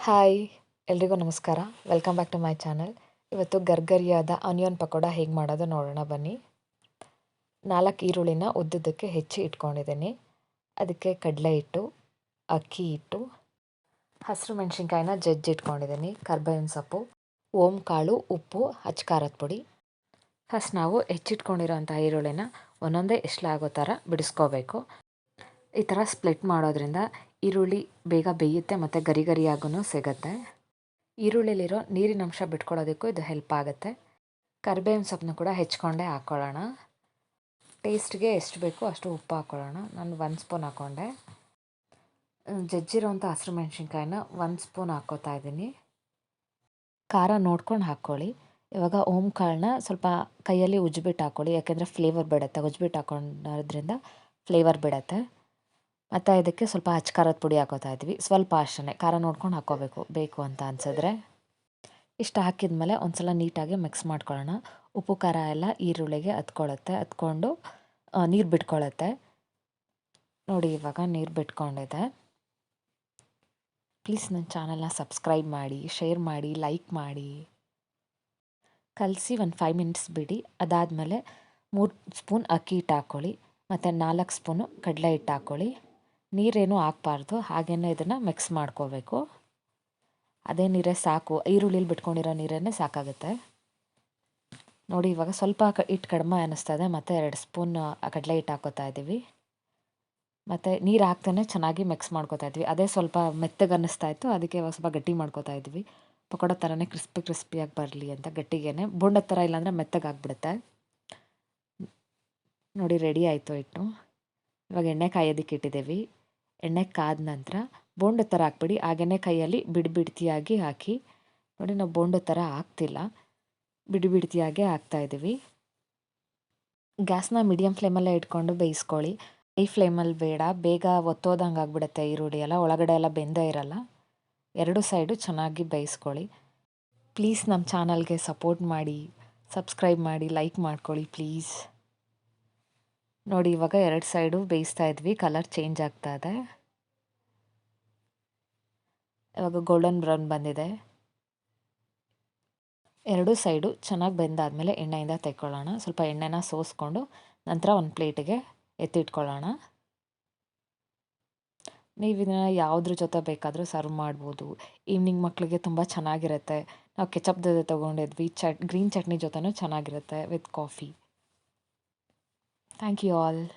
Hi, ಎಲ್ರಿಗೂ ನಮಸ್ಕಾರ. Welcome back to my channel ಇವತ್ತು ಗರ್ಗರಿಯಾದ ಆನಿಯನ್ ಪಕೋಡ ಹೇಗೆ ಮಾಡೋದು ನೋಡೋಣ ಬನ್ನಿ. ನಾಲ್ಕು ಈರುಳ್ಳಿನ ಉದ್ದುದ್ದಕ್ಕೆ ಹೆಚ್ಚಿ ಇಟ್ಕೊಂಡಿದ್ದೀನಿ. ಅದಕ್ಕೆ ಕಡಲೆ ಹಿಟ್ಟು, ಅಕ್ಕಿ ಹಿಟ್ಟು, ಹಸಿರು ಮೆಣಸಿನ್ಕಾಯಿನ ಜಜ್ಜಿ ಇಟ್ಕೊಂಡಿದ್ದೀನಿ. ಕರ್ಬೇವಿನ ಸೊಪ್ಪು, ಓಂ ಕಾಳು, ಉಪ್ಪು ಹಚ್ಕಾರದ ಪುಡಿ. ಫಸ್ಟ್ ನಾವು ಹೆಚ್ಚಿಟ್ಕೊಂಡಿರೋಂಥ ಈರುಳ್ಳಿನ ಒಂದೊಂದೇ ಎಷ್ಟಾಗೋ ಥರ ಬಿಡಿಸ್ಕೋಬೇಕು. ಈ ಥರ ಸ್ಪ್ಲಿಟ್ ಮಾಡೋದ್ರಿಂದ ಈರುಳ್ಳಿ ಬೇಗ ಬೇಯುತ್ತೆ ಮತ್ತು ಗರಿ ಗರಿಯಾಗೂ ಸಿಗುತ್ತೆ. ಈರುಳ್ಳಿಲಿರೋ ನೀರಿನ ಅಂಶ ಬಿಟ್ಕೊಳ್ಳೋದಕ್ಕೂ ಇದು ಹೆಲ್ಪ್ ಆಗುತ್ತೆ. ಕರಿಬೇವಿನ ಸೊಪ್ಪನ್ನು ಕೂಡ ಹೆಚ್ಕೊಂಡೇ ಹಾಕ್ಕೊಳ್ಳೋಣ ಟೇಸ್ಟ್ಗೆ ಎಷ್ಟು ಬೇಕೋ ಅಷ್ಟು ಉಪ್ಪು ಹಾಕ್ಕೊಳ್ಳೋಣ ನಾನು ಒಂದು ಸ್ಪೂನ್ ಹಾಕ್ಕೊಂಡೆ ಜಜ್ಜಿರೋಂಥ ಹಸಿರು ಮೆಣಸಿನ್ಕಾಯಿನ ಒಂದು ಸ್ಪೂನ್ ಹಾಕ್ಕೋತಾ ಇದ್ದೀನಿ. ಖಾರ ನೋಡ್ಕೊಂಡು ಹಾಕ್ಕೊಳ್ಳಿ ಇವಾಗ ಓಮ್ ಕಾಳನ್ನ ಸ್ವಲ್ಪ ಕೈಯಲ್ಲಿ ಉಜ್ಬಿಟ್ಟು ಹಾಕ್ಕೊಳ್ಳಿ ಯಾಕೆಂದರೆ ಫ್ಲೇವರ್ ಬಿಡುತ್ತೆ. ಉಜ್ಬಿಟ್ಟು ಹಾಕ್ಕೊಂಡೋದ್ರಿಂದ ಫ್ಲೇವರ್ ಬಿಡುತ್ತೆ. ಮತ್ತು ಇದಕ್ಕೆ ಸ್ವಲ್ಪ ಹಚ್ಚ ಖಾರದ ಪುಡಿ ಹಾಕೋತಾ ಇದ್ವಿ. ಸ್ವಲ್ಪ ಅಷ್ಟೇ ಖಾರ ನೋಡ್ಕೊಂಡು ಹಾಕ್ಕೋಬೇಕು ಬೇಕು ಅಂತ ಅನಿಸಿದ್ರೆ ಇಷ್ಟು ಹಾಕಿದ್ಮೇಲೆ ಒಂದು ಸಲ ನೀಟಾಗಿ ಮಿಕ್ಸ್ ಮಾಡ್ಕೊಳ್ಳೋಣ. ಉಪ್ಪು, ಖಾರ ಎಲ್ಲ ಈರುಳ್ಳಿಗೆ ಹತ್ಕೊಳ್ಳುತ್ತೆ ಹತ್ಕೊಂಡು ನೀರು ಬಿಟ್ಕೊಳ್ಳುತ್ತೆ. ನೋಡಿ ಇವಾಗ ನೀರು ಬಿಟ್ಕೊಂಡಿದೆ. ಪ್ಲೀಸ್ ನನ್ನ ಚಾನಲ್ನ ಸಬ್ಸ್ಕ್ರೈಬ್ ಮಾಡಿ ಶೇರ್ ಮಾಡಿ ಲೈಕ್ ಮಾಡಿ. ಕಲಸಿ ಒಂದು ಫೈವ್ ಮಿನಿಟ್ಸ್ ಬಿಡಿ. ಅದಾದಮೇಲೆ ಮೂರು ಸ್ಪೂನ್ ಅಕ್ಕಿ ಹಿಟ್ಟು ಹಾಕ್ಕೊಳ್ಳಿ. ಮತ್ತು ನಾಲ್ಕು ಸ್ಪೂನು ಕಡಲೆ ಹಿಟ್ಟು ಹಾಕ್ಕೊಳ್ಳಿ. ನೀರೇನು ಹಾಕ್ಬಾರ್ದು ಹಾಗೆಯೇ ಇದನ್ನು ಮಿಕ್ಸ್ ಮಾಡ್ಕೋಬೇಕು. ಅದೇ ನೀರೇ ಸಾಕು, ಈರುಳ್ಳಿಲಿ ಬಿಟ್ಕೊಂಡಿರೋ ನೀರನ್ನೇ ಸಾಕಾಗುತ್ತೆ. ನೋಡಿ, ಇವಾಗ ಸ್ವಲ್ಪ ಕ ಹಿಟ್ಟು ಕಡಿಮೆ ಅನ್ನಿಸ್ತಾ ಇದೆ ಮತ್ತು ಎರಡು ಸ್ಪೂನ್ ಕಡಲೆ ಹಿಟ್ಟು ಹಾಕೋತಾ ಇದ್ದೀವಿ ಮತ್ತು ನೀರು ಹಾಕ್ತಾನೆ ಚೆನ್ನಾಗಿ ಮಿಕ್ಸ್ ಮಾಡ್ಕೋತಾ ಇದ್ವಿ. ಅದೇ ಸ್ವಲ್ಪ ಮೆತ್ತಗೆ ಅನ್ನಿಸ್ತಾ ಇತ್ತು, ಅದಕ್ಕೆ ಸ್ವಲ್ಪ ಗಟ್ಟಿ ಮಾಡ್ಕೋತಾ ಇದ್ವಿ. ಪಕೋಡ ಥರನೇ ಕ್ರಿಸ್ಪಿ, ಕ್ರಿಸ್ಪಿಯಾಗಿ ಬರಲಿ ಅಂತ ಗಟ್ಟಿಗೇನೆ. ಬೋಂಡ ಥರ ಇಲ್ಲಾಂದರೆ ಮೆತ್ತಗೆ ಆಗಿಬಿಡುತ್ತೆ. ನೋಡಿ, ರೆಡಿ ಆಯಿತು ಹಿಟ್ಟು. ಇವಾಗ ಎಣ್ಣೆ ಕಾಯೋದಕ್ಕೆ ಇಟ್ಟಿದ್ದೀವಿ. ಎಣ್ಣೆ ಕಾದ ನಂತರ ಬೋಂಡ ಥರ ಹಾಕ್ಬಿಡಿ. ಹಾಗೆಯೇ ಕೈಯಲ್ಲಿ ಬಿಡಿ ಬಿಡ್ತಿಯಾಗಿ ಹಾಕಿ. ನೋಡಿ ನಾವು ಬೋಂಡ ಥರ ಹಾಕ್ತಿಲ್ಲ. ಬಿಡಿ ಹಾಕ್ತಾ ಹಾಕ್ತಾಯಿದ್ದೀವಿ ಗ್ಯಾಸ್ನ ಮೀಡಿಯಮ್ ಫ್ಲೇಮಲ್ಲೇ ಇಟ್ಕೊಂಡು ಬೇಯಿಸ್ಕೊಳ್ಳಿ. ಐ ಫ್ಲೇಮಲ್ಲಿ ಬೇಡ. ಬೇಗ ಒತ್ತೋದಂಗೆ ಆಗಿಬಿಡುತ್ತೆ ಈರುಳ್ಳಿ ಎಲ್ಲ. ಒಳಗಡೆ ಎಲ್ಲ ಬೆಂದೇ ಇರಲ್ಲ. ಎರಡು ಸೈಡು ಚೆನ್ನಾಗಿ ಬೇಯಿಸ್ಕೊಳ್ಳಿ. ಪ್ಲೀಸ್ ನಮ್ಮ ಚಾನಲ್ಗೆ ಸಪೋರ್ಟ್ ಮಾಡಿ. ಸಬ್ಸ್ಕ್ರೈಬ್ ಮಾಡಿ. ಲೈಕ್ ಮಾಡ್ಕೊಳ್ಳಿ ಪ್ಲೀಸ್. ನೋಡಿ, ಇವಾಗ ಎರಡು ಸೈಡು ಬೇಯಿಸ್ತಾ ಇದ್ವಿ. ಕಲರ್ ಚೇಂಜ್ ಆಗ್ತಾ ಇದೆ. ಇವಾಗ ಗೋಲ್ಡನ್ ಬ್ರೌನ್ ಬಂದಿದೆ. ಎರಡು ಸೈಡು ಚೆನ್ನಾಗಿ ಬೆಂದಾದಮೇಲೆ ಎಣ್ಣೆಯಿಂದ ತೆಕ್ಕೊಳ್ಳೋಣ. ಸ್ವಲ್ಪ ಎಣ್ಣೆನ ಸೋಸ್ಕೊಂಡು ನಂತರ ಒಂದು ಪ್ಲೇಟಿಗೆ ಎತ್ತಿಟ್ಕೊಳ್ಳೋಣ. ನೀವು ಇದನ್ನ ಯಾವುದ್ರ ಜೊತೆ ಬೇಕಾದರೂ ಸರ್ವ್ ಮಾಡ್ಬೋದು. ಈವ್ನಿಂಗ್ ಮಕ್ಕಳಿಗೆ ತುಂಬ ಚೆನ್ನಾಗಿರುತ್ತೆ. ನಾವು ಕೆಚಪ್ ಜೊತೆ ತೊಗೊಂಡಿದ್ವಿ. ಚಟ್ ಗ್ರೀನ್ ಚಟ್ನಿ ಜೊತೆನೂ ಚೆನ್ನಾಗಿರುತ್ತೆ with coffee Thank you all.